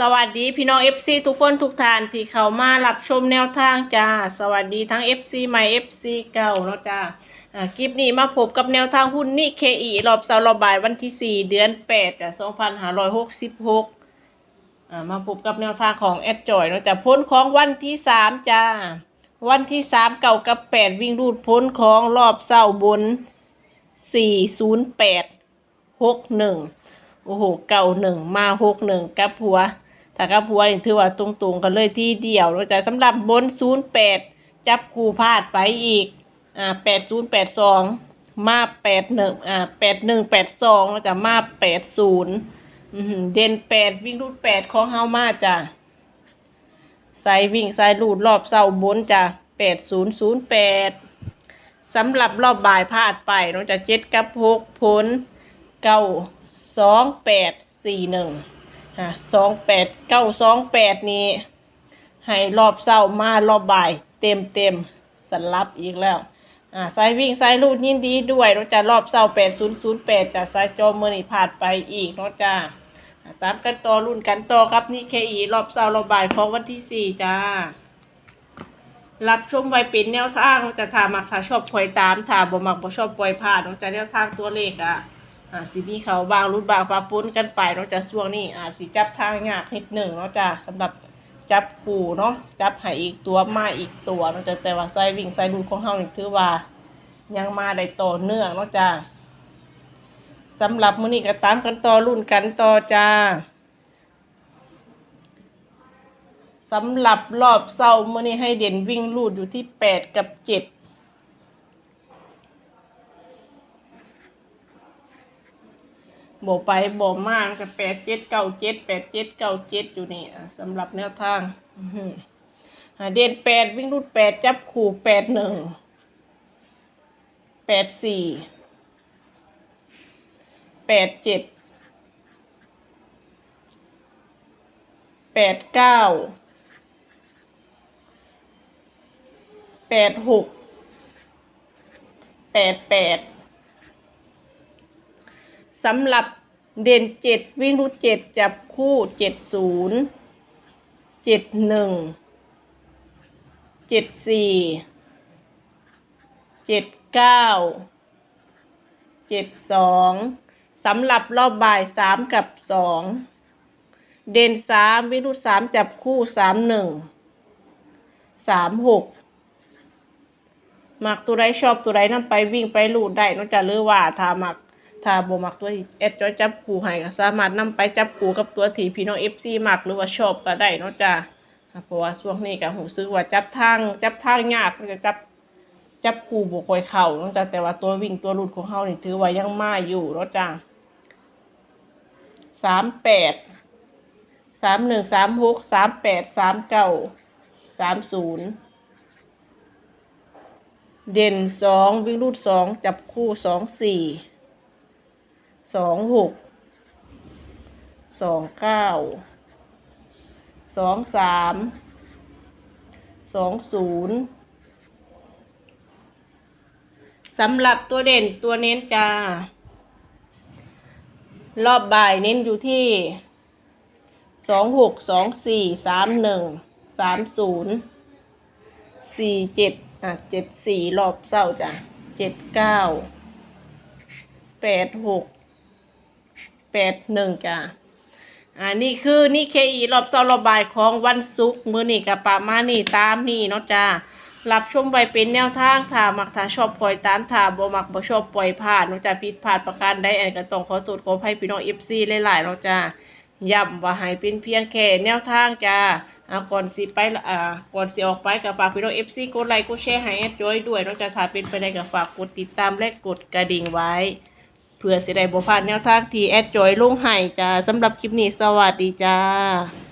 สวัสดีพี่น้อง FC ทุกคนทุกท่านที่เข้ามารับชมแนวทางจ้า สวัสดีทั้ง FC ใหม่ FC เก่าเนาะจ้าอ่าคลิปนี้มาพบกับแนวทางหุ้นนี่ KE รอบเสาร์รอบบ่ายวันที่ 4 เดือน8จ้ะ2566อ่ามาพบกับแนวทางของแอดจอยเนาะจ้ะพ้นของวันที่ 3 จ้า วันที่ 3 เก่ากับ 8 วิ่งรูดพ้นของรอบเสาร์บน 408 61 โอ้โหเก่าหนึ่งมาหกหนึ่งกับหัวถ้ากับหัวนี่ถือว่าตรงๆกันเลยที่เดียวเราจะสำหรับบนศูนย์แปดจับคู่พลาดไปอีกอ่าแปดศูนย์แปดสองมาแปดหนึ่งอ่าแปดหนึ่งแปดสองเราจะมาแปดศูนย์เด่นแปดวิ่งรูดแปดของเฮามาจ้ะสายวิ่งสายรูดรอบเสาบนจ้ะแปดศูนย์ศูนย์แปดสำหรับรอบบ่ายพลาดไปเราจะเจ็ดกับหกพ้นเก้า สองแปดสี่หนึ่งอ่าสองแปดเก้าสองแปดนี้ ให้รอบเศร้ามารอบบ่ายเต็มเต็มสลับอีกแล้ว อ่าสายวิ่งสายลูดยินดีด้วยเราจะรอบเศร้าแปดศูนย์ศูนย์แปดจะสายจอมือนี่ผ่านไปอีกเนาะจ้าอ่าตามกันต่อรุ่นกันต่อครับนี่เคอีรอบเศร้ารอบบ่ายของวันที่สี่จ้ารับชมไว้เป็นแนวทางจะถามักถ้าชอบคอยตามถ้าบ่มักบ่ชอบปล่อยผ่านจะแนวทางตัวเลขอะ อาสิมีเขาบางรุ่นบางปลาปุ้นกันไปเนาะจะช่วงนี้อาสิจับทางยากนิดหนึ่งเนาะจ้ะสำหรับจับปูเนาะจับให้อีกตัวมาอีกตัวเนาะจ้ะแต่ว่าไซวิ่งไซรูของเฮานี่ถือว่า ยังมาได้ต่อเนื่องเนาะจ้ะสำหรับมื้อนี้ก็ตามกันต่อรุ่นกันต่อจ้าสำหรับรอบเศร้ามื้อนี้ให้เด่นวิ่งรูดอยู่ที่แปดกับเจ็ด บไปบมากกับแปดเจ็ดเก้าเจ็ดแปดเจ็ดเก้าเจ็ดอยู่นี่สำหรับแนวทางเด่นแปดวิ่งรูดแปดจับขู่แปดหนึ่งแปดสี่แปดเจ็ดแปดเก้าแปดหกแปดแปดสำหรับ เด่นเจ็ดวิ่งรูดเจ็ดจับคู่เจ็ดศูนย์เจ็ดหนึ่งเจ็ดสี่เจ็ดเก้าเจ็ดสองสำหรับรอบบ่ายสามกับสองเด่นสามวิ่งรูดสามจับคู่สามหนึ่งสามหกหมักตัวใดชอบตัวใดนั่นไปวิ่งไปรูดได้นอกจากเลือว่าถ้ามัก ถ้าบ่มักตัวที่แอดจอยจับคู่ให้ก็สามารถนำไปจับคู่กับตัวที่พี่น้อง FC มักหรือว่าชอบก็ได้เนาะจ้าเพราะว่าช่วงนี้ก็หูซื้อว่าจับทางจับทางยากมันจะจับจับคู่บ่ค่อยเข้าเนาะจ้าแต่ว่าตัววิ่งตัวหลุดของเฮานี่ถือว่ายังมาอยู่เนาะจ้าสามแปดสามหนึ่งสามหกสามแปดสามเก้าสามศูนย์เด่นสองวิ่งรูดสองจับคู่สองสี่ สองหกสองเก้าสองสามสองศูนย์สำหรับตัวเด่นตัวเน้นจ้ารอบบ่ายเน้นอยู่ที่สองหกสองสี่สามหนึ่งสามศูนย์สี่เจ็ดอะเจ็ดสี่รอบเศร้าจ้ะเจ็ดเก้าแปดหก แปดหนึ่งจ้ะอ่านี่คือนี่เคอีรอบเสารอบบ่ายของวันศุกร์มื้อนี้กับประมานี้ตามนี่เนาะจ้ารับชมไปเป็นแนวทางถ้ามักถ้าชอบปล่อยตามถ้าบ่มักบ่ชอบปล่อยผ่านเนาะจ้าผิดพลาดประการใดอันก็ต้องขอโทษขออภัยพี่น้อง FC หลายๆเนาะจ้าย้ำว่าให้เป็นเพียงแค่แนวทางจ้าอาก่อนสิไปอ่าก่อนสิออกไปก็ฝากพี่น้อง FC กดไลค์กดแชร์ให้แอดจอยด้วยเนาะจ้าถ้าเป็นไปได้ก็ฝากกดติดตามและกดกระดิ่งไว้ เพื่อสิได้บ่พลาดแนวทางที่แอดจอยลงให้จ้าสำหรับคลิปนี้สวัสดีจ้า